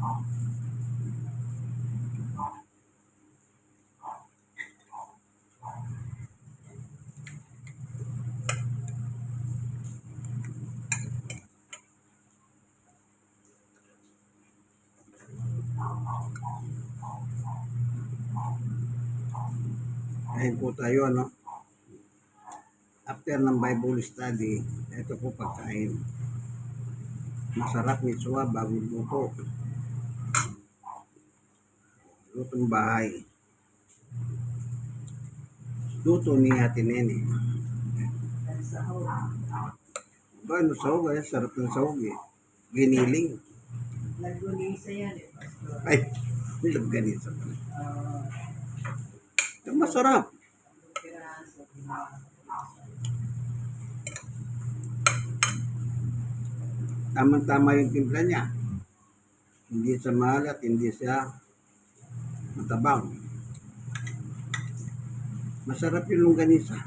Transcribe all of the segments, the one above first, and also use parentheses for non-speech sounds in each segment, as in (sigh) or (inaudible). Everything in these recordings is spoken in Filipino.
Ngayon po tayo, ano? After ng Bible study, ito po pagkain. Masarap ni Suwa, bagong luto. Lutong bahay. Luto ni Ate Nene. Ba, ano sahog? Ay, sarap ng sahog eh. Giniling. Nagulisa yan eh, Pastor. Ay, ganito pala. Ito masarap. Tamang-tama yung timpla niya. Hindi siya maalat, hindi siya matabang. Masarap yung longganisa.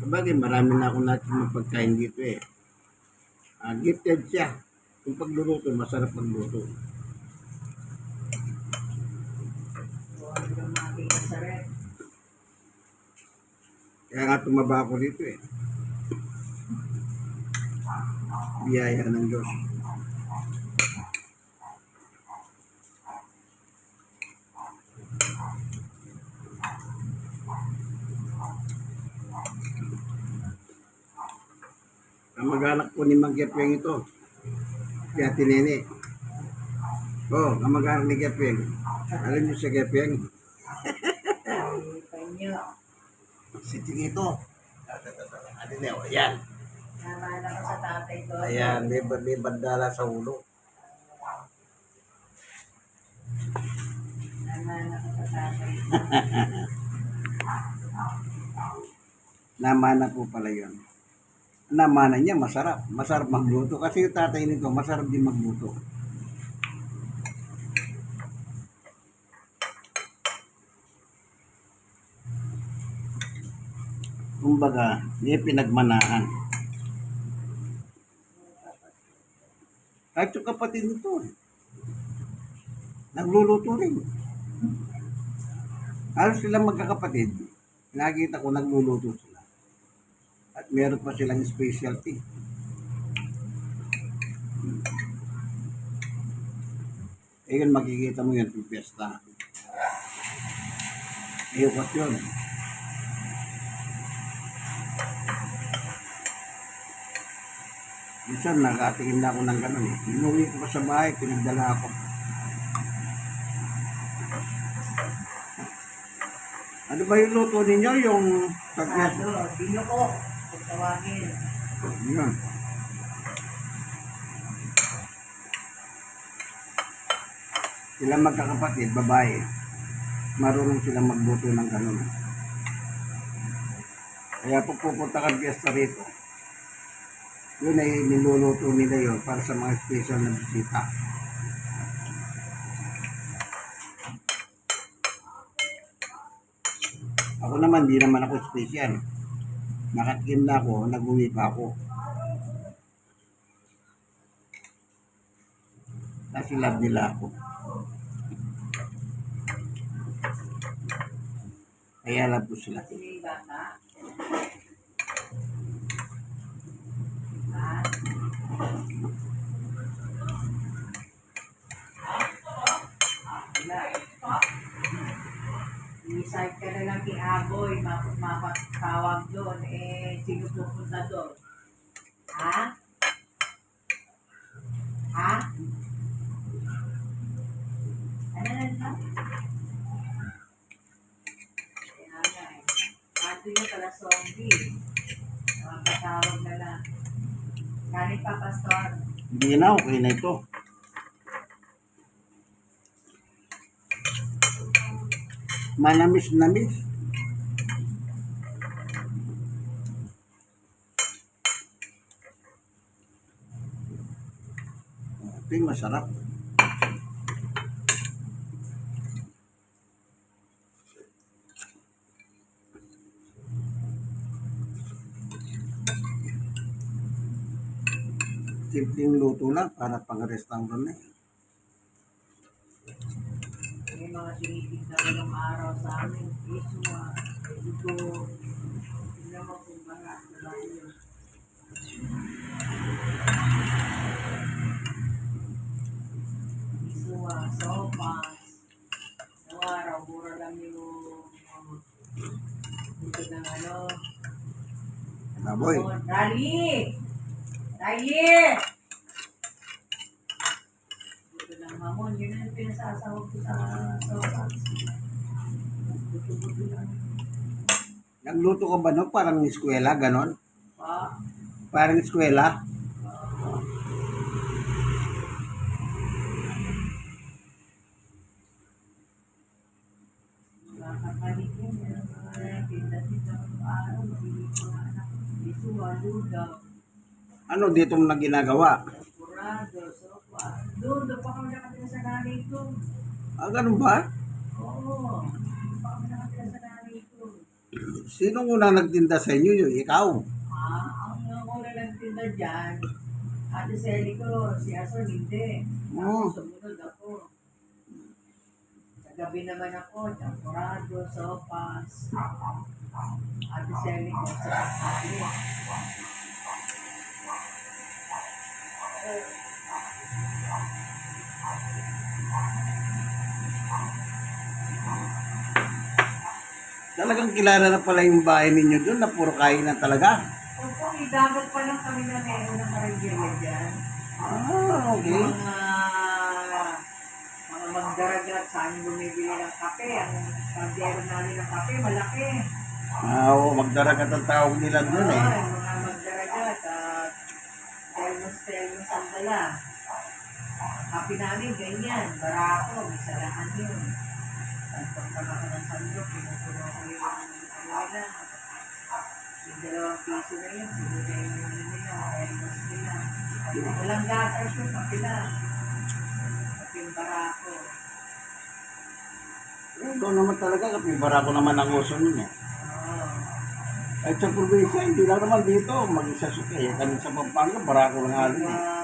Sabagay, marami na ako natin mga pagkain dito eh. Ah, gifted siya. Yung pagluluto, masarap magluto. Kaya nga tumaba ako dito eh. Biyaya ng Diyos. Kamag-anak po ni Mang Gepeng ito. Si Ate Nene. Oh, kamag-anak ni Gepeng. Alam niyo si Gepeng? Si Tingito. Ate Nene, oh, yan. Namana ko sa tatay ko. Ayan, may, may bandala sa ulo. Namana ko sa tatay ko. (laughs) Namana po pala yun. Namana niya, masarap. Masarap magluto. Kasi yung tatay nito, masarap din magluto. Kumbaga, may pinagmanahan. Kahit yung kapatid nito, nagluluto rin. Halos silang magkakapatid. Nakita ko nagluluto sila. At meron pa silang specialty. Eh yun, makikita mo yan piyesta. Iyukat yun. Minsan, nakatingin na ako ng ganun. eh. Inuwi ko pa sa bahay, pinagdala ako. Ano ba yung luto ninyo? Yung pagkas? Ano, dino ko. Kung tawagin. Yun. Sila magkakapatid, babae. Marunong silang magluto ng ganun. Kaya pag pupunta fiesta rito, yun ay niluluto nila yun para sa mga special na bisita. Ako naman, di naman ako special. Nakatikim na ako, nag-uwi pa ako. Kasi love nila ako. Kaya love ko sila. Sino yung bata? Ha? Wala. I-site ka na lang kay Aboy, map- mapatawag doon, eh, sino pupunta doon? Ha? Ha? Ano na ito? Kaya nga eh. Ato yung pala zombie. Makakatawag na lang. Galing pa, Pastor. Hindi na, okay na ito. Manamis-namis. Yung masarap. Simpleng luto lang para pang restaurant na eh mga tinitig na araw sa amin. Iswa, ito, tignan mo kung barat na tayo. Iswa, sopas. Ang araw, mura lang yung um, ito ng ano. Baboy. Dali! Dali! Mamon. Yun ang pinasasahog ko sa sopas. Nagluto ka ba no? Parang eskwela, ganon? Pa. Parang eskwela? Ano dito mo na ginagawa? Doon, doon pa kami nakatira sa nanay ko. Ah, ganun ba? Oo. Doon pa kami nakatira sa nanay ko. Sino unang nagtinda sa inyo yun? Ikaw? Ah, ang una nagtinda dyan, Ate Sally ko, si Ason hindi. Oo. Ako, sumunod ako. Sa gabi naman ako, champurado, sopas. Ate Sally ko sa kakali. Talagang kilala na pala yung bahay ninyo doon na puro kain na talaga. Kung idagat pa lang kami na meron ng karinderya dyan, Ah, okay. Yung mga mga magdaragat saan bumibili ng kape. Ang kaldero namin ng kape, malaki. Ah, oo, magdaragat ang tawag nila doon eh. Oo, yung mga magdaragat at telmos-telmos ang dala. Kape namin, ganyan. Barako, may sarahan yun. Santong pa ako ng sandok, pinupuno ko yung ano nila. Yung dalawang piso na yun, pinunay yung ano nila, telmos nila. Walang gatas. Kape yung barako. Eh, doon naman talaga, kapibara ko naman ang uso nun eh. Kahit sa probinsya, hindi lang naman dito, mag-isa suke. Eh, kami sa Pampanga, barako lang halos eh.